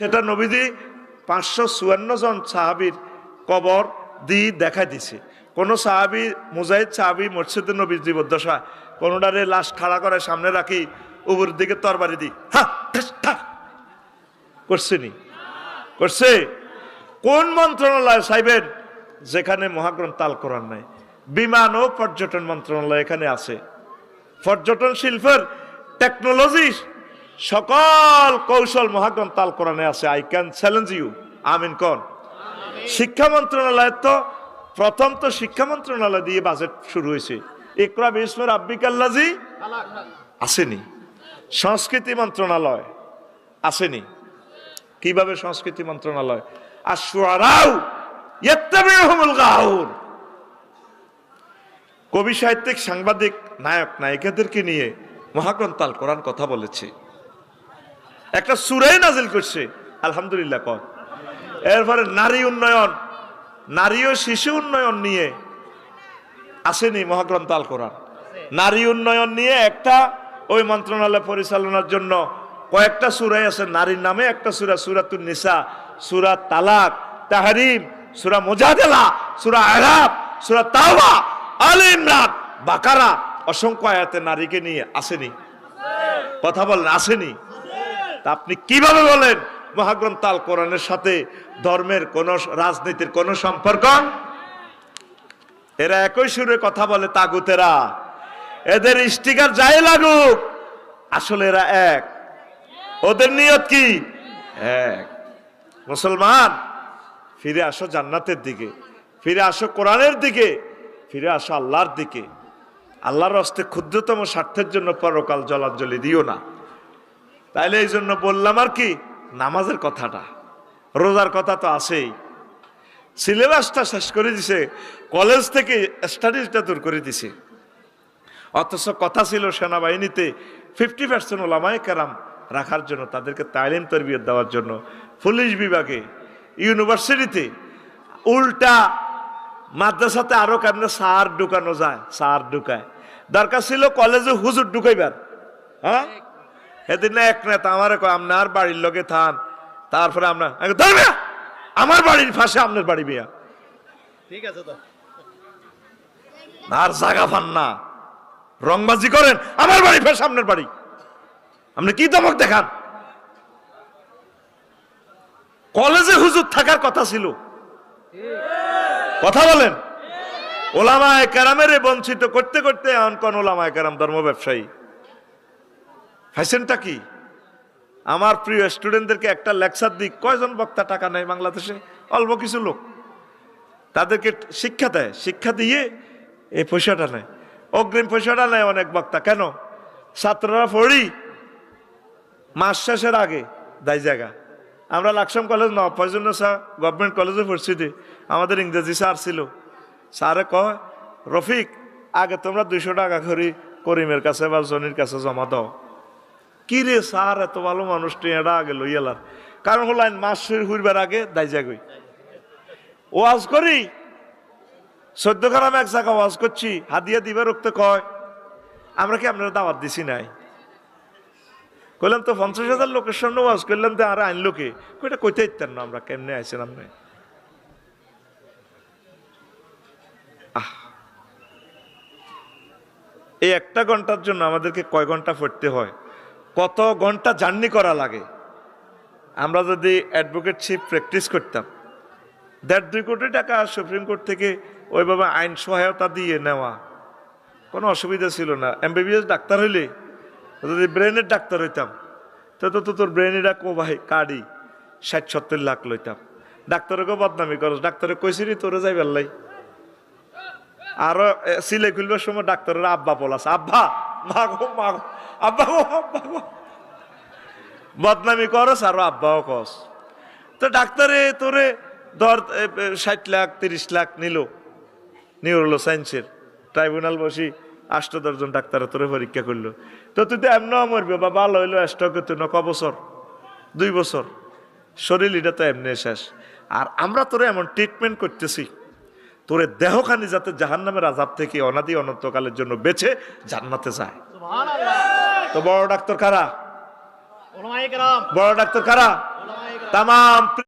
সেটা নবীজি পাঁচশো চুয়ান্ন জন সাহাবির কবর দিয়ে দেখা দিছে। কোন সাহাবি মুজাহিদ সাহাবি মসজিদ নবীর জীবদ্দশা, কোনোটারে লাশ খাড়া করে সামনে রাখি উপর দিকে তরবারি দি ঠাস। করছে কোন মন্ত্রণালয় সাইবেন যেখানে মহাগ্রন্থ তাল করার নাই। বিমান ও পর্যটন মন্ত্রণালয় এখানে আছে। পর্যটন শিল্পের টেকনোলজি সকল কৌশল মহাগ্রন্থ তাল কোরআনে আছে। আই ক্যান চ্যালেঞ্জ ইউ আমিন কন? শিক্ষা মন্ত্রণালয়ের তো প্রথম তো শিক্ষা মন্ত্রণালয় দিয়ে বাজেট শুরু হয়েছে। ইকরা বিস্মের আব্বিকাল্লাজি আসেনি। সংস্কৃতি মন্ত্রণালয় আসেনি। কীভাবে সংস্কৃতি মন্ত্রণালয়? আর সুয়ারাও কবি সাহিত্যিক সাংবাদিক নায়ক নায়িকাদেরকে নিয়ে মহাগ্রন্থ আল কোরআন কথা বলেছে। একটা সুরাই নাজিল করছে। আলহামদুলিল্লাহ কর। এরপরে নারী উন্নয়ন, নারী ও শিশু উন্নয়ন নিয়ে আসেনি মহাগ্রন্থ আল কোরআন। নারী উন্নয়ন নিয়ে একটা ওই মন্ত্রণালয় পরিচালনার জন্য কয়েকটা সুরাই আছে। নারীর নামে একটা সুরা, সুরাতুন নিসা, সুরা তালাক, তাহারিম, সুরা মোজাদেলা, সুরা আরাব সুরা তাওবা, আল ইমরান, বাকারা, অসংখ্য আয়াতে নারীকে নিয়ে আসেনি। কথা বলেন, আসেনি। তা আপনি কীভাবে বলেন? মহাগ্রন্থ আল কোরআনের সাথে ধর্মের কোন রাজনীতির কোন সম্পর্ক? এরা একই সুরে কথা বলে তাগুতেরা। এদের স্টিকার যাই লাগুক, আসলে এরা এক। ওদের নিয়ত কি? এক। মুসলমান, ফিরে আসো জান্নাতের দিকে। ফিরে আসো কোরআনের দিকে। ফিরে আসো আল্লাহর দিকে। আল্লাহর হস্তে ক্ষুদ্রতম স্বার্থের জন্য পরকাল জলাঞ্জলি দিও না। তাইলে এই জন্য বললাম আর কি, নামাজের কথাটা। রোজার কথা তো আছেই। সিলেবাসটা শেষ করে দিছে, কলেজ থেকে স্টাডিজটা দূর করে দিছে। অথচ কথা ছিল সেনাবাহিনীতে ফিফটি পার্সেন্ট ওলামায় কেরাম রাখার জন্য, তাদেরকে তালিম তরবিয়ত দেওয়ার জন্য। পুলিশ বিভাগে, ইউনিভার্সিটিতে, উল্টা মাদ্রাসাতে আরও কেমনে সার ঢুকানো যায় সার ঢুকায়। দরকার ছিল কলেজে হুজুর ঢুকাইবার হ্যাঁ? সেদিন না এক নেতা আমার আপনার বাড়ির লগে থান। তারপরে আমরা। আমার বাড়ির ফাঁসে আপনার বাড়ি বিয়া? ঠিক আছে তো। আর জাগা পান না। রংবাজি করেন আমার বাড়ি ফের সামনের বাড়ি। আপনি কি দমক দেখান? কলেজে হুজুর থাকার কথা ছিল। কথা বলেন। ওলামায় কেরামের বঞ্চিত করতে করতে এখন কোন ওলামায় কেরাম ধর্ম ব্যবসায়ী ফ্যাশনটা কি? আমার প্রিয় স্টুডেন্টদেরকে একটা লেকচার দিক। কয়জন বক্তা টাকা নেয় বাংলাদেশে? অল্প কিছু লোক। তাদেরকে শিক্ষা দেয়। শিক্ষা দিয়ে এই পয়সাটা নেয়। অগ্রিম পয়সাটা নেয় অনেক বক্তা। কেন? ছাত্ররা পড়ি মাস শেষের আগে দায় জায়গা। আমরা লাকসাম কলেজ ন পয়জন্য স্যার গভর্নমেন্ট কলেজে পড়ছি আমাদের ইংরেজি স্যার ছিল। স্যারে কয়, রফিক, আগে তোমরা দুইশো টাকা করে করিমের কাছে বা জনির কাছে জমা দাও। কি রে স্যার, এত ভালো মানুষ টিয়াটা আগে লইয়ালার কারণ হলো, আইন মাস শুরু আগে দায় জাগই ওয়াজ করি? চোদ্দ গ্রাম এক জায়গা ওয়াজ করছি হাদিয়া দিবে, রক্তে কয়। আমরা কি আপনারা দাওয়াত দিছি নাই? কইলাম তো পঞ্চাশ হাজার লোকের সামনে ওয়াজ করলাম, তো আর আইন লোকে। কইটা কইতে ইত্যান না আমরা, কেমনে আইছিলাম না আহ। এই একটা ঘণ্টার জন্য আমাদেরকে কয় ঘণ্টা পড়তে হয়? কত ঘণ্টা জার্নি করা লাগে? আমরা যদি অ্যাডভোকেট শিপ প্র্যাকটিস করতাম। দেড় দুই কোটি টাকা সুপ্রিম কোর্ট থেকে ওইভাবে আইন সহায়তা দিয়ে নেওয়া। কোনো অসুবিধা ছিল না। এমবিবিএস ডাক্তার হইলে যদি ব্রেনের ডাক্তার হইতাম তো তো তোর ব্রেনেরা কো ভাই কার্ডই ষাট সত্তর লাখ লইতাম। ডাক্তারকে বদনামি করস। ডাক্তারে কইছিনি তোরে যাই বেল্লাই আরও এ, সিলে খুলবার সময় ডাক্তারের আব্বা বলাস আব্বা মাগো মাগো আব্বা গো আব্বা গো বদনামি করস আর আব্বাও কস তো ডাক্তারে তোরে ধর ষাট লাখ, তিরিশ লাখ নিল। নিউরোলো সায়েন্সের ট্রাইব্যুনাল বসি আষ্ট দশজন ডাক্তারে তোরে পরীক্ষা করল। তো তুই তো এমন মরবি বা ভালো হইল স্টকে তুই ন ক বছর? দুই বছর। শরীর এটা তো এমনি শেষ। আর আমরা তোরে এমন ট্রিটমেন্ট করতেছি। তোরে দেহখানি যাতে জাহান নামের আজাব থেকে অনাদি অনন্তকালের জন্য বেছে জান্নাতে যায়। তো বড় ডাক্তার কারা? বড় ডাক্তার কারা? তাম